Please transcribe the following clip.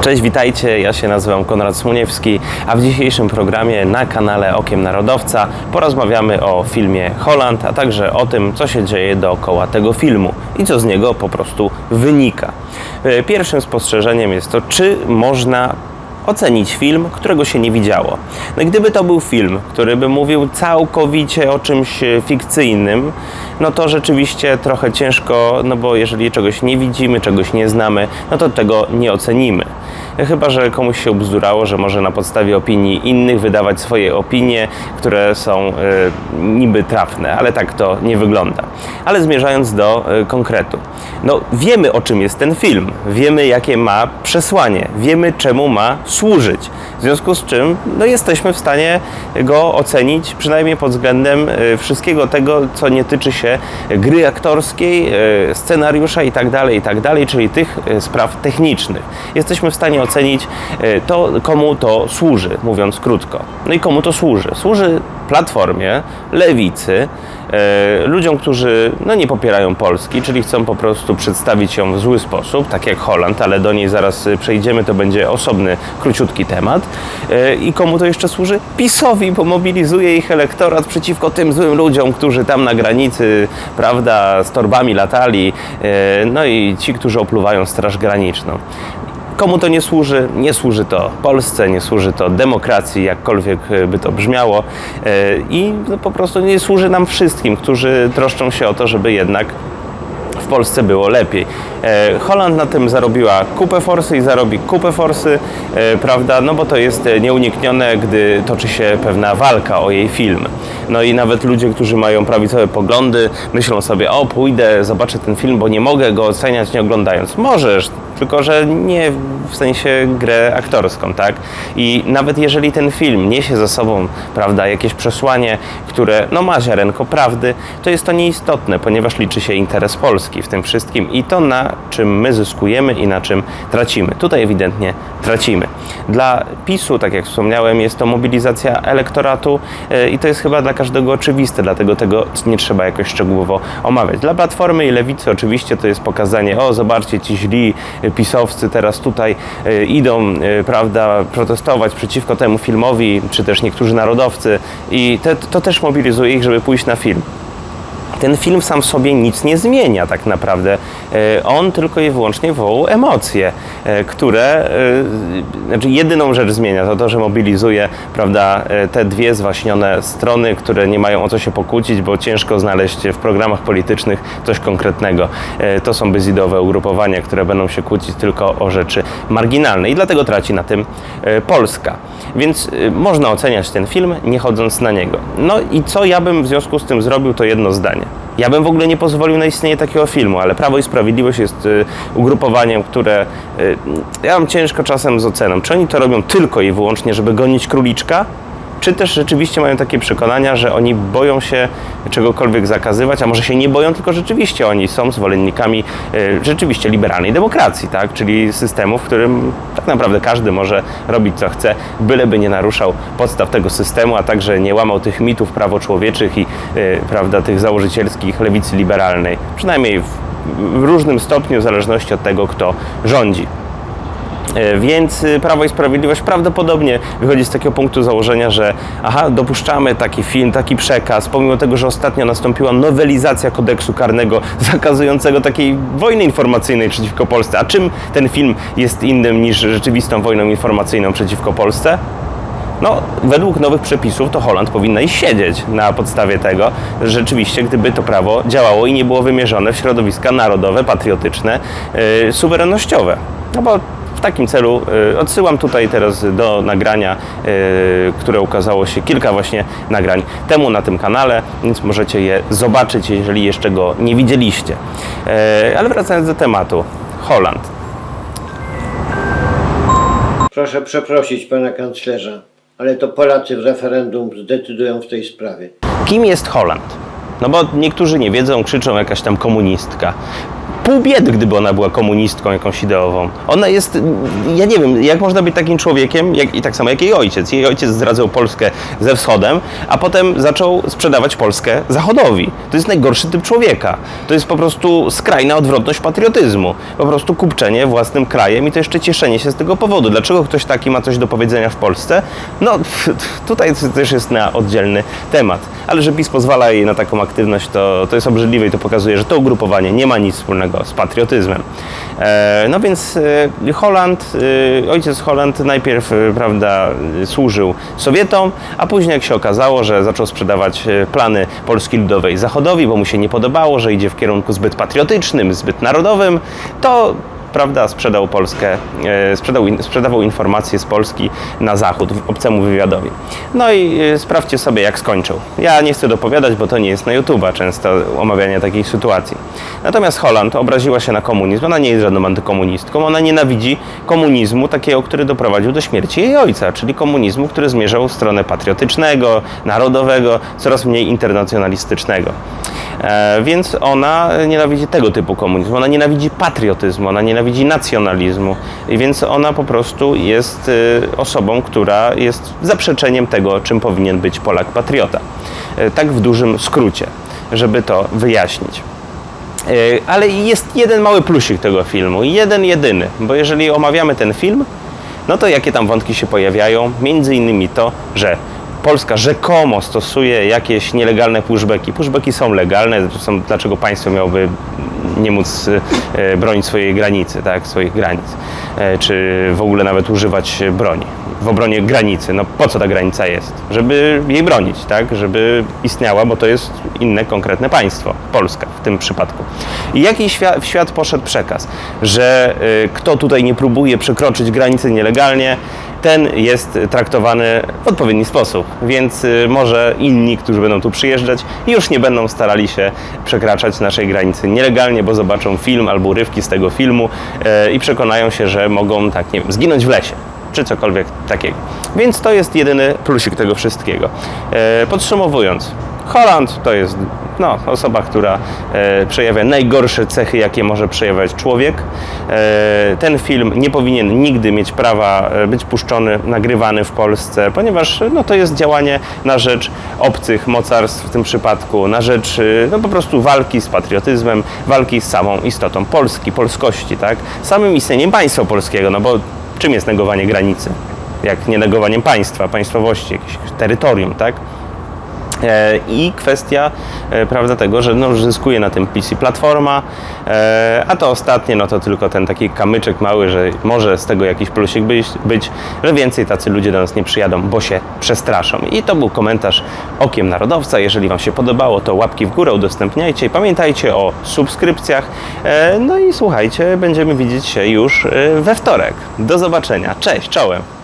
Cześć, witajcie. Ja się nazywam Konrad Smuniewski, a w dzisiejszym programie na kanale Okiem Narodowca porozmawiamy o filmie Holland, a także o tym, co się dzieje dookoła tego filmu i co z niego po prostu wynika. E, Pierwszym spostrzeżeniem jest to, czy można ocenić film, którego się nie widziało. No gdyby to był film, który by mówił całkowicie o czymś e, fikcyjnym, no to rzeczywiście trochę ciężko, no bo jeżeli czegoś nie widzimy, czegoś nie znamy, no to tego nie ocenimy. Chyba, że komuś się ubzdurało, że może na podstawie opinii innych wydawać swoje opinie, które są e, niby trafne, ale tak to nie wygląda. Ale zmierzając do e, konkretu. No, wiemy o czym jest ten film, wiemy jakie ma przesłanie, wiemy czemu ma służyć. W związku z czym no, jesteśmy w stanie go ocenić przynajmniej pod względem e, wszystkiego tego, co nie tyczy się gry aktorskiej, e, scenariusza i tak dalej, i tak czyli tych e, spraw technicznych. Jesteśmy w stanie ocenić e, to, komu to służy, mówiąc krótko. No i komu to służy? Służy platformie, lewicy, e, ludziom, którzy no, nie popierają Polski, czyli chcą po prostu przedstawić ją w zły sposób, tak jak Holand, ale do niej zaraz e, przejdziemy, to będzie osobny, króciutki temat. I komu to jeszcze służy? PiSowi, bo mobilizuje ich elektorat przeciwko tym złym ludziom, którzy tam na granicy, prawda, z torbami latali, no i ci, którzy opluwają Straż Graniczną. Komu to nie służy? Nie służy to Polsce, nie służy to demokracji, jakkolwiek e, by to brzmiało. E, I no, po prostu nie służy nam wszystkim, którzy troszczą się o to, żeby jednak w Polsce było lepiej. E, Holand na tym zarobiła kupę forsy i zarobi kupę forsy, e, prawda, no bo to jest e, nieuniknione, gdy toczy się pewna walka o jej film. No i nawet ludzie, którzy mają prawicowe poglądy, myślą sobie, o pójdę, zobaczę ten film, bo nie mogę go oceniać nie oglądając. Możesz, tylko że nie w sensie grę aktorską, tak? I nawet jeżeli ten film niesie za sobą, prawda, jakieś przesłanie, które no ma ziarenko prawdy, to jest to nieistotne, ponieważ liczy się interes Polski w tym wszystkim i to na czym my zyskujemy i na czym tracimy. Tutaj ewidentnie tracimy. Dla PiSu, tak jak wspomniałem, jest to mobilizacja elektoratu e, i to jest chyba dla każdego oczywiste, dlatego tego nie trzeba jakoś szczegółowo omawiać. Dla Platformy i Lewicy oczywiście to jest pokazanie, o zobaczcie, ci źli pisowcy teraz tutaj e, idą, e, prawda, protestować przeciwko temu filmowi, czy też niektórzy narodowcy. I te, to też mobilizuje ich, żeby pójść na film ten film sam w sobie nic nie zmienia tak naprawdę. E, On tylko i wyłącznie wywołał emocje, e, które, e, znaczy jedyną rzecz zmienia to to, że mobilizuje, prawda, te dwie zwaśnione strony, które nie mają o co się pokłócić, bo ciężko znaleźć w programach politycznych coś konkretnego. To są bezidowe ugrupowania, które będą się kłócić tylko o rzeczy marginalne i dlatego traci na tym Polska. Więc można oceniać ten film, nie chodząc na niego. No i co ja bym w związku z tym zrobił, to jedno zdanie. Ja bym w ogóle nie pozwolił na istnienie takiego filmu, ale Prawo i Sprawiedliwość jest y, ugrupowaniem, które y, ja mam ciężko czasem z oceną. Czy oni to robią tylko i wyłącznie, żeby gonić króliczka? Czy też rzeczywiście mają takie przekonania, że oni boją się czegokolwiek zakazywać, a może się nie boją, tylko rzeczywiście oni są zwolennikami y, rzeczywiście liberalnej demokracji, tak? czyli systemu, w którym tak naprawdę każdy może robić co chce, byleby nie naruszał podstaw tego systemu, a także nie łamał tych mitów prawoczłowieczych i y, prawda, tych założycielskich lewicy liberalnej, przynajmniej w, w różnym stopniu, w zależności od tego, kto rządzi. E, Więc y, Prawo i Sprawiedliwość prawdopodobnie wychodzi z takiego punktu założenia, że aha, dopuszczamy taki film, taki przekaz, pomimo tego, że ostatnio nastąpiła nowelizacja kodeksu karnego zakazującego takiej wojny informacyjnej przeciwko Polsce. A czym ten film jest innym niż rzeczywistą wojną informacyjną przeciwko Polsce? No, według nowych przepisów to Holand powinna iść siedzieć na podstawie tego, że rzeczywiście, gdyby to prawo działało i nie było wymierzone w środowiska narodowe, patriotyczne, yy, suwerennościowe. No bo w takim celu yy, odsyłam tutaj teraz do nagrania, yy, które ukazało się, kilka właśnie nagrań temu na tym kanale, więc możecie je zobaczyć, jeżeli jeszcze go nie widzieliście. Yy, ale wracając do tematu. Holand. Proszę przeprosić pana kanclerza, ale to Polacy w referendum zdecydują w tej sprawie. Kim jest Holand? No bo niektórzy nie wiedzą, krzyczą jakaś tam komunistka. Pół biedy, gdyby ona była komunistką jakąś ideową. Ona jest, ja nie wiem, jak można być takim człowiekiem, jak, i tak samo jak jej ojciec. Jej ojciec zdradzał Polskę ze wschodem, a potem zaczął sprzedawać Polskę zachodowi. To jest najgorszy typ człowieka. To jest po prostu skrajna odwrotność patriotyzmu. Po prostu kupczenie własnym krajem i to jeszcze cieszenie się z tego powodu. Dlaczego ktoś taki ma coś do powiedzenia w Polsce? No, tutaj też jest na oddzielny temat. Ale że PiS pozwala jej na taką aktywność, to, to jest obrzydliwe i to pokazuje, że to ugrupowanie nie ma nic wspólnego z patriotyzmem. E, no więc e, Holand, e, ojciec Holand najpierw, prawda, służył Sowietom, a później jak się okazało, że zaczął sprzedawać plany Polski Ludowej Zachodowi, bo mu się nie podobało, że idzie w kierunku zbyt patriotycznym, zbyt narodowym, to prawda, sprzedał Polskę, e, sprzedał, sprzedawał informacje z Polski na zachód, obcemu wywiadowi. No i e, sprawdźcie sobie, jak skończył. Ja nie chcę dopowiadać, bo to nie jest na YouTube'a często omawianie takich sytuacji. Natomiast Holand obraziła się na komunizm. Ona nie jest żadną antykomunistką. Ona nienawidzi komunizmu takiego, który doprowadził do śmierci jej ojca, czyli komunizmu, który zmierzał w stronę patriotycznego, narodowego, coraz mniej internacjonalistycznego. E, więc ona nienawidzi tego typu komunizmu. Ona nienawidzi patriotyzmu, ona nienawidzi nacjonalizmu. I więc ona po prostu jest y, osobą, która jest zaprzeczeniem tego, czym powinien być Polak patriota. E, tak w dużym skrócie, żeby to wyjaśnić. E, Ale jest jeden mały plusik tego filmu, jeden jedyny, bo jeżeli omawiamy ten film, no to jakie tam wątki się pojawiają? Między innymi to, że Polska rzekomo stosuje jakieś nielegalne pushbacki. Pushbacki są legalne, są, dlaczego państwo miałoby nie móc e, bronić swojej granicy, tak, swoich granic, e, czy w ogóle nawet używać broni w obronie granicy. No po co ta granica jest? Żeby jej bronić, tak? Żeby istniała, bo to jest inne konkretne państwo, Polska w tym przypadku. I jaki w świat poszedł przekaz, że y, kto tutaj nie próbuje przekroczyć granicy nielegalnie, ten jest traktowany w odpowiedni sposób. Więc y, może inni, którzy będą tu przyjeżdżać, już nie będą starali się przekraczać naszej granicy nielegalnie, bo zobaczą film albo urywki z tego filmu y, i przekonają się, że mogą, tak nie wiem, zginąć w lesie czy cokolwiek takiego. Więc to jest jedyny plusik tego wszystkiego. E, podsumowując, Holland to jest no, osoba, która e, przejawia najgorsze cechy, jakie może przejawiać człowiek. E, ten film nie powinien nigdy mieć prawa e, być puszczony, nagrywany w Polsce, ponieważ no, to jest działanie na rzecz obcych mocarstw w tym przypadku, na rzecz e, no, po prostu walki z patriotyzmem, walki z samą istotą Polski, polskości, tak? samym istnieniem państwa polskiego, no bo czym jest negowanie granicy? Jak nie negowaniem państwa, państwowości, jakiegoś terytorium, tak? E, I kwestia, e, prawda, tego, że no, zyskuje na tym PC Platforma, e, a to ostatnie, no to tylko ten taki kamyczek mały, że może z tego jakiś plusik być, być, że więcej tacy ludzie do nas nie przyjadą, bo się przestraszą. I to był komentarz Okiem Narodowca. Jeżeli Wam się podobało, to łapki w górę udostępniajcie i pamiętajcie o subskrypcjach. No i słuchajcie, będziemy widzieć się już we wtorek. Do zobaczenia. Cześć, czołem.